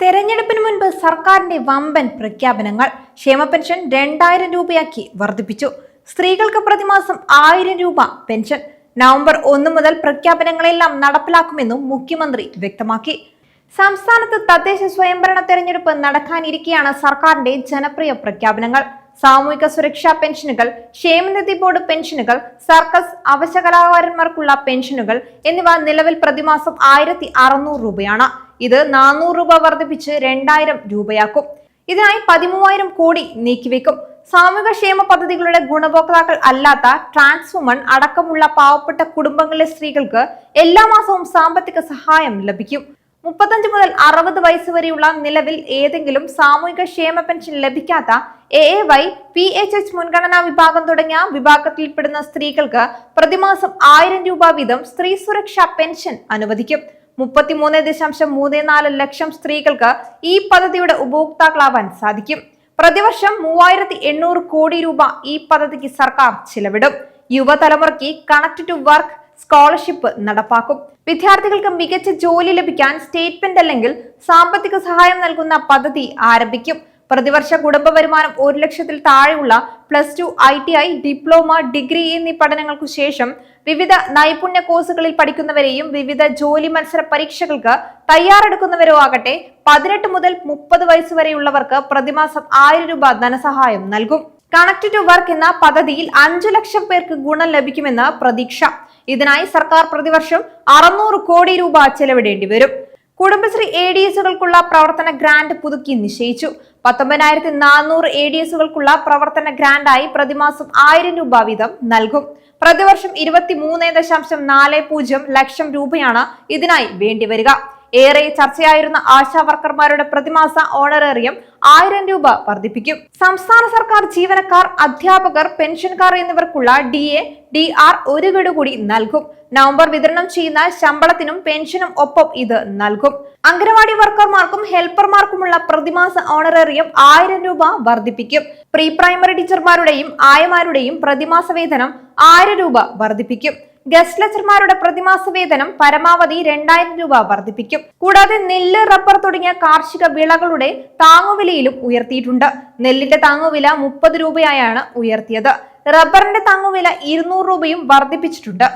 തെരഞ്ഞെടുപ്പിന് മുൻപ് സർക്കാരിന്റെ വമ്പൻ പ്രഖ്യാപനങ്ങൾ ക്ഷേമ പെൻഷൻ രണ്ടായിരം രൂപയാക്കി വർദ്ധിപ്പിച്ചു. സ്ത്രീകൾക്ക് പ്രതിമാസം ആയിരം രൂപ പെൻഷൻ. നവംബർ ഒന്ന് മുതൽ പ്രഖ്യാപനങ്ങളെല്ലാം നടപ്പിലാക്കുമെന്നും മുഖ്യമന്ത്രി വ്യക്തമാക്കി. സംസ്ഥാനത്ത് തദ്ദേശ സ്വയംഭരണ തെരഞ്ഞെടുപ്പ് നടക്കാനിരിക്കെയാണ് സർക്കാരിന്റെ ജനപ്രിയ പ്രഖ്യാപനങ്ങൾ. സാമൂഹിക സുരക്ഷാ പെൻഷനുകൾ ക്ഷേമനിധി ബോർഡ് പെൻഷനുകൾ സർക്കസ് അവശകലാകാരന്മാർക്കുള്ള പെൻഷനുകൾ എന്നിവ നിലവിൽ പ്രതിമാസം ആയിരത്തി രൂപയാണ്. ഇത് നാനൂറ് രൂപ വർദ്ധിപ്പിച്ച് രണ്ടായിരം രൂപയാക്കും. ഇതിനായി പതിമൂവായിരം കോടി നീക്കിവെക്കും. സാമൂഹിക ക്ഷേമ പദ്ധതികളുടെ ഗുണഭോക്താക്കൾ അല്ലാത്ത ട്രാൻസ് വുമൺ അടക്കമുള്ള പാവപ്പെട്ട കുടുംബങ്ങളിലെ സ്ത്രീകൾക്ക് എല്ലാ മാസവും സാമ്പത്തിക സഹായം ലഭിക്കും. മുപ്പത്തഞ്ച് മുതൽ അറുപത് വയസ്സ് വരെയുള്ള നിലവിൽ ഏതെങ്കിലും സാമൂഹിക ക്ഷേമ പെൻഷൻ ലഭിക്കാത്ത A A Y P H H മുൻഗണനാ വിഭാഗം തുടങ്ങിയ വിഭാഗത്തിൽപ്പെടുന്ന സ്ത്രീകൾക്ക് പ്രതിമാസം ആയിരം രൂപ വീതം സ്ത്രീ സുരക്ഷാ പെൻഷൻ അനുവദിക്കും. മുപ്പത്തിമൂന്ന് ദശാംശം മൂന്ന് നാല് ലക്ഷം സ്ത്രീകൾക്ക് ഈ പദ്ധതിയുടെ ഉപഭോക്താക്കളാവാൻ സാധിക്കും. പ്രതിവർഷം മൂവായിരത്തി എണ്ണൂറ് കോടി രൂപ ഈ പദ്ധതിക്ക് സർക്കാർ ചിലവിടും. യുവതലമുറയ്ക്ക് കണക്ട് ടു വർക്ക് സ്കോളർഷിപ്പ് നടപ്പാക്കും. വിദ്യാർത്ഥികൾക്ക് മികച്ച ജോലി ലഭിക്കാൻ സ്റ്റേറ്റ്മെന്റ് അല്ലെങ്കിൽ സാമ്പത്തിക സഹായം നൽകുന്ന പദ്ധതി ആരംഭിക്കും. പ്രതിവർഷ കുടുംബ വരുമാനം ഒരു ലക്ഷത്തിൽ താഴെയുള്ള plus two I T I diploma degree എന്നീ പഠനങ്ങൾക്കു ശേഷം വിവിധ നൈപുണ്യ കോഴ്സുകളിൽ പഠിക്കുന്നവരെയും വിവിധ ജോലി മത്സര പരീക്ഷകൾക്ക് തയ്യാറെടുക്കുന്നവരോ ആകട്ടെ പതിനെട്ട് മുതൽ മുപ്പത് വയസ്സ് വരെയുള്ളവർക്ക് പ്രതിമാസം ആയിരം രൂപ ധനസഹായം നൽകും. കണക്ട് ടു വർക്ക് എന്ന പദ്ധതിയിൽ അഞ്ചു ലക്ഷം പേർക്ക് ഗുണം ലഭിക്കുമെന്ന് പ്രതീക്ഷ. ഇതിനായി സർക്കാർ പ്രതിവർഷം അറുന്നൂറ് കോടി രൂപ ചെലവിടേണ്ടി വരും. കുടുംബശ്രീ എ ഡി എസുകൾക്കുള്ള പ്രവർത്തന ഗ്രാന്റ് പുതുക്കി നിശ്ചയിച്ചു. പത്തൊമ്പതിനായിരത്തി നാനൂറ് എ ഡി എസുകൾക്കുള്ള പ്രവർത്തന ഗ്രാൻഡായി പ്രതിമാസം ആയിരം രൂപ വീതം നൽകും. പ്രതിവർഷം ഇരുപത്തി മൂന്ന് ദശാംശം നാല് പൂജ്യം ലക്ഷം രൂപയാണ് ഇതിനായി വേണ്ടിവരിക. ഏറെ ചർച്ചയായിരുന്ന ആശാ വർക്കർമാരുടെ പ്രതിമാസ ഓണറേറിയം ആയിരം രൂപ വർദ്ധിപ്പിക്കും. സംസ്ഥാന സർക്കാർ ജീവനക്കാർ അധ്യാപകർ പെൻഷൻകാർ എന്നിവർക്കുള്ള ഡി എ ഡി ആർ ഒരു ഗഡു കൂടി നൽകും. നവംബർ വിതരണം ചെയ്യുന്ന ശമ്പളത്തിനും പെൻഷനും ഒപ്പം ഇത് നൽകും. അംഗനവാടി വർക്കർമാർക്കും ഹെൽപ്പർമാർക്കുമുള്ള പ്രതിമാസ ഓണറേറിയം ആയിരം രൂപ വർദ്ധിപ്പിക്കും. പ്രീ പ്രൈമറി ടീച്ചർമാരുടെയും ആയമാരുടെയും പ്രതിമാസ വേതനം ആയിരം രൂപ വർദ്ധിപ്പിക്കും. ഗസ്റ്റ് ലെക്ചർമാരുടെ പ്രതിമാസ വേതനം പരമാവധി രണ്ടായിരം രൂപ വർദ്ധിപ്പിക്കും. കൂടാതെ നെല്ല് റബ്ബർ തുടങ്ങിയ കാർഷിക വിളകളുടെ താങ്ങുവിലയിലും ഉയർത്തിയിട്ടുണ്ട്. നെല്ലിന്റെ താങ്ങുവില മുപ്പത് രൂപയായാണ് ഉയർത്തിയത്. റബ്ബറിന്റെ താങ്ങുവില ഇരുന്നൂറ് രൂപയും വർദ്ധിപ്പിച്ചിട്ടുണ്ട്.